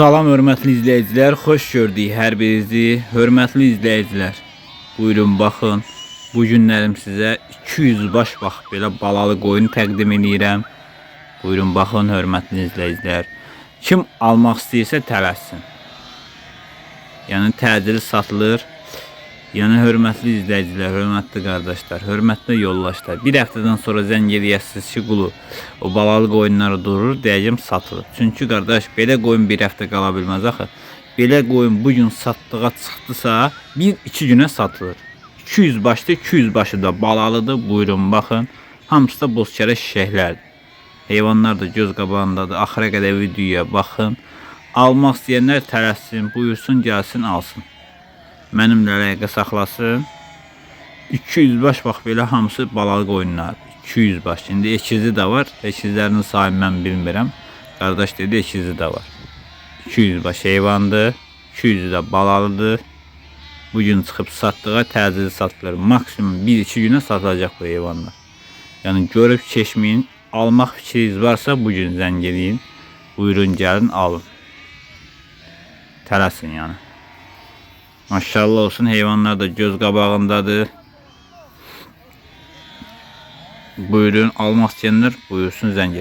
Salam hörmətli izləyicilər, xoş gördük hər birinizi. Hörmətli izləyicilər, buyurun baxın. Bu günlərim sizə 200 baş bax belə balalı qoyun təqdim edirəm. Buyurun baxın hörmətli izləyicilər. Kim almaq istəyirsə tələssin. Yəni təcili satılır. Yəni hörmətli izləyicilər, hörmətli qardaşlar, hörmətli yoldaşlar. Bir həftədən sonra zəng eləyəsiniz ki, qulu o balalı qoyunları durur, deyəcəm satılır. Çünki qardaş belə qoyun bir həftə qala bilməz axı. Belə qoyun bu gün satdığa çıxdısa, 1-2 günə satılır. 200 başda 200 başı da balalıdır. Buyurun baxın. Hamısı da bozkərə şişəklərdir. Heyvanlar da göz qabağındadır. Axıra qədər videoya baxın. Almaq istəyənlər tələssin, buyursun, gəlsin, alsın. Mənimlə əlaqə saxlasın. 200 baş bax belə hamısı balalı qoyunlar. 200 baş. İndi ekizi də var. Ekizlərin sayını mən bilmirəm. Qardaş dedi ekizi də var. 200 baş heyvandır. 200 də balalıdır. Bu gün çıxıb satdığa təcili satılır. Maksimum 1-2 günə satılacaq bu heyvanlar. Yəni görüb keçməyin. Almaq fikriniz varsa bu gün zəng eləyin. Buyurun gəlin alın. Tələsin yəni. Maşallah olsun heyvanlar da göz qabağındadır. Buyurun almaq istəyənlər buyursun zəng.